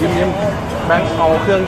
ยิ้มยิ้มแบงค์เอาเครื่อง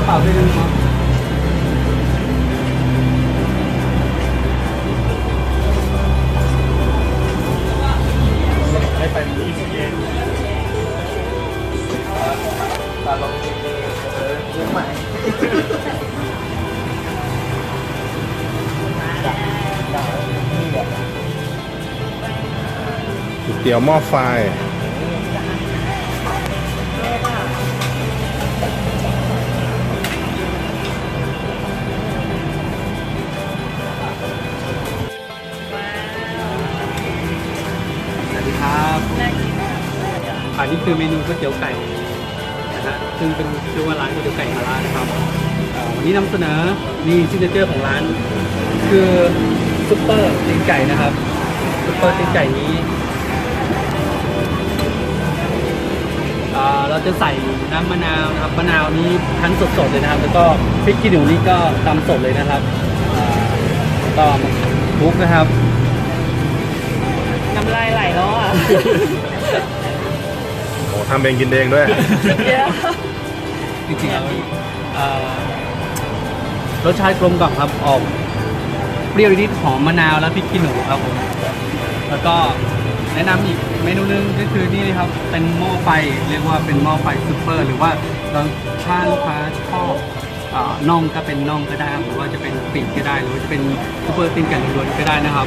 ข้าวเปล่าด้วยนะครับให้ไปอีเองตาลงเออเรื่องใหม่ก๋วยเตี๋ยวหม้อไฟ อันนี้คือเมนูก๋วยเตี๋ยวไก่นะฮะซึ่งเป็นชื่อว่าร้านก๋วยเตี๋ยวไก่มาลานะครับเอ่อวันนี้นำเสนอนี่ซิกเนเจอร์ของร้าน คือซุปเปอร์ตีนไก่นะครับซุปเปอร์ตีนไก่นี้เอ่อเราจะใส่น้ำมะนาวนะครับมะนาวนี้คั้นสดๆเลยนะครับ แล้วก็พริกขี้หนูนี่ก็ตำสดเลยนะครับเอ่อแล้วก็คลุกนะครับน้ำลายไหลแล้วอะโอ้ ทำเองกินเองด้วยเยอะจริงๆแล้วเอ่อรสชาติกลมกล่อมครับออกเปรี้ยวนิดๆหอมมะนาวและพริกขี้หนูครับผมแล้วก็แนะนำอีกเมนูหนึงก็คือนี่เลยครับเป็นหม้อไฟเรียกว่าเป็นหม้อไฟซูเปอร์หรือว่าเราถ้าลูกค้าชอบเอ่อน่องก็เป็นน่องก็ได้ครับหรือว่าจะเป็นปีกก็ได้หรือว่าจะเป็นซูเปอร์ตีนไก่ล้วนๆก็ได้นะครับ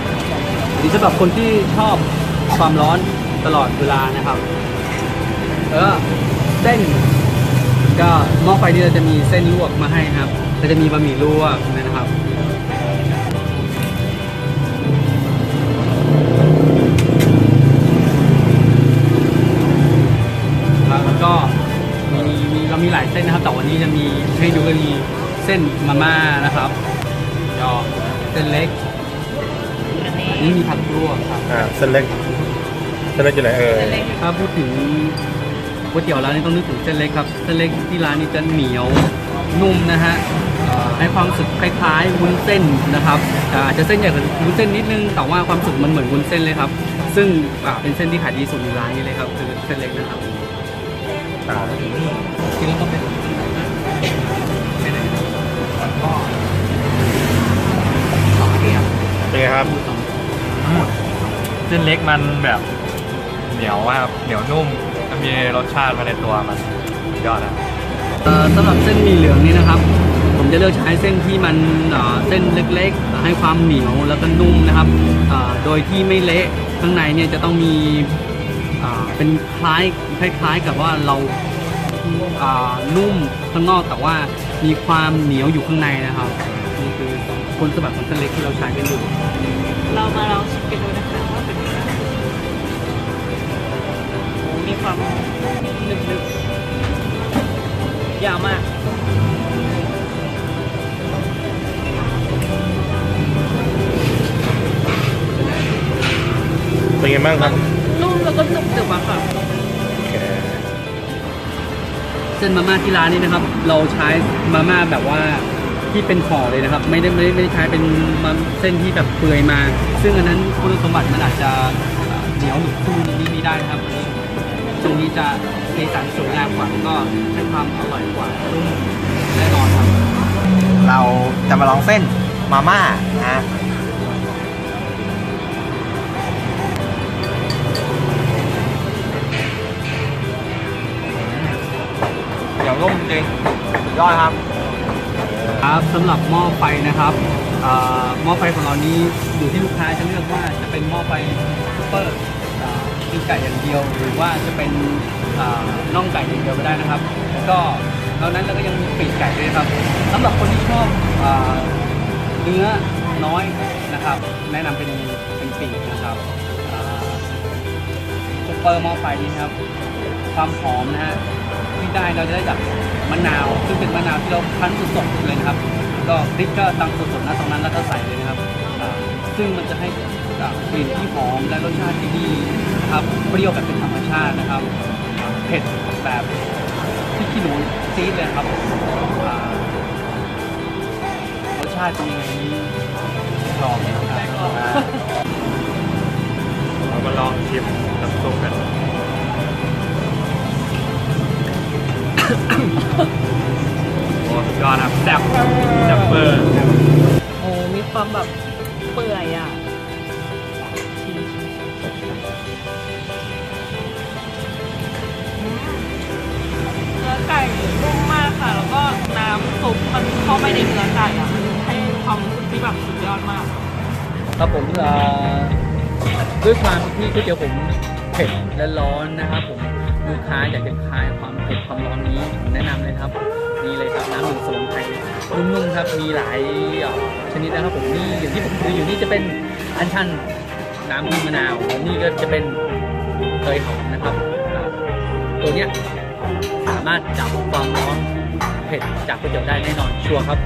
อันนี้สำหรับคนที่ชอบความร้อนตลอดเวลานะครับ เออเส้น ก็หม้อไฟนี่เราจะมีเส้นลวกมาให้ครับเราจะมีบะหมี่ลวกนะครับแล้วก็มีมีเรามีหลายเส้นนะครับแต่วันนี้จะมีให้ดูกันมีเส้นมาม่านะครับก็เส้นเล็กอันนี้อันนี้มีผักลวกครับอ่าเส้นเล็กเส้นเล็กอยู่ไหนเอ่ยเล็กถ้าพูดถึง ก๋วยเตี๋ยวร้านนี้ต้องนึกถึงเส้นเล็กครับ เส้นเล็กที่ร้านนี้จะเหนียวนุ่มนะฮะให้ความสึกคล้ายๆวุ้นเส้นนะครับอาจจะเส้นใหญ่กว่าวุ้นเส้นนิดนึง แต่ว่าความสึกมันเหมือนวุ้นเส้นเลยครับ ซึ่งเป็นเส้นที่ขายดีสุดในร้านนี้เลยครับคือเส้นเล็กนะครับอ่าที่แล้วก็เป็นไปไหนก็สองเดียวเป็นไงครับเส้นเล็กมันแบบเหนียวครับเหนียวนุ่ม มีรสชาติมาในตัวมันสุดยอดนะเอ่อสำหรับเส้นหมี่เหลืองนี่นะครับ ผมจะเลือกใช้เส้นที่มันเอ่อเส้นเล็กๆ ให้ความเหนียวแล้วก็นุ่มนะครับเอ่อโดยที่ไม่เละข้างในเนี่ยจะต้องมีอ่าเป็นคล้ายคล้ายๆกับว่าเราอ่านุ่มข้างนอกแต่ว่ามีความเหนียวอยู่ข้างในนะครับนี่คือคุณสมบัติของเส้นเล็กที่เราใช้กันอยู่ๆเรามาลองชิมกันดู ยาวมากเป็นไงบ้างคมัรับนนุ่มแล้วก็หนึบๆอะค่ะ โอเคเส้นมาม่าที่ร้านนี้นะครับ เราใช้มาม่าแบบว่าที่เป็นห่อเลยนะครับ ไม่ได้ไม่ได้ไม่ได้ใช้เป็นมาเส้นที่แบบเปื่อยมา ซึ่งอันนั้นคุณสมบัติมันอาจจะเอ่อเหนียวหรือคู่นี้ไม่ได้นะครับอันนี้ ตรงนี้จะสีสันสวยงามกว่าแล้วก็ให้ความอร่อยกว่านุ่มแน่นอนครับร้านจะมาลองเส้นมาม่านะเหนียวนุ่มจริงสุดยอดครับ ครับสำหรับหม้อไฟนะครับเอ่อหม้อไฟของเรานี้อยู่ที่ลูกค้าจะเลือกว่าจะเป็นหม้อไฟซุปเปอร์ มีไก่อย่างเดียว หรือว่าจะเป็นน่องไก่อย่างเดียวก็ได้นะครับ แล้วก็นอกนั้นเราก็ยังมีปีกไก่ด้วยครับสำหรับคนที่ชอบเนื้อน้อยนะครับ แนะนำเป็นเป็นปีกนะครับซุปเปอร์หม้อไฟนี้ครับ ความหอมนะฮะที่ได้เราจะได้จากมะนาว ซึ่งเป็นมะนาวที่เราคั้นสดๆเลยนะครับ ก็พริกก็ตำสดๆนะตรงนั้นแล้วก็ใส่เลยนะครับ ซึ่งมันจะให้ กลิ่นที่หอมและรสชาติที่ดีนะครับเปรี้ยวแบบเป็นธรรมชาตินะครับอ่าเผ็ดแบบที่ขี้หนูซีดเลยครับอ่ารสชาติเป็นยังไงนี้ลองเลยครับอ่าเรามาลองชิมน้ำซุปกันโอ้สุดยอดครับแซ่บแซ่บเบอร์โอ้มีความแบบเปื่อยอะ เข้าไปในเนื้อไก่อะให้ความรู้สึกที่แบบสุดยอดมาก ครับผมเอ่อด้วยความที่ก๋วยเตี๋ยวผมเผ็ดและร้อนนะครับผมลูกค้าอยากจะคลายความเผ็ดความร้อนนี้ผมแนะนำเลยครับนี่เลยครับน้ำหนึ่งสมุนไพรนุ่มๆครับมีหลายเอ่อชนิดนะครับผมนี่อย่างที่ผมถืออยู่นี่จะเป็นอัญชันน้ำพริมะนาวและนี่ก็จะเป็นเคยหอมนะครับอ่าตัวเนี้ยสามารถจับความร้อน ผ็ดจากก๋วยเตี๋ยวได้แน่นอนชัวร์ครับ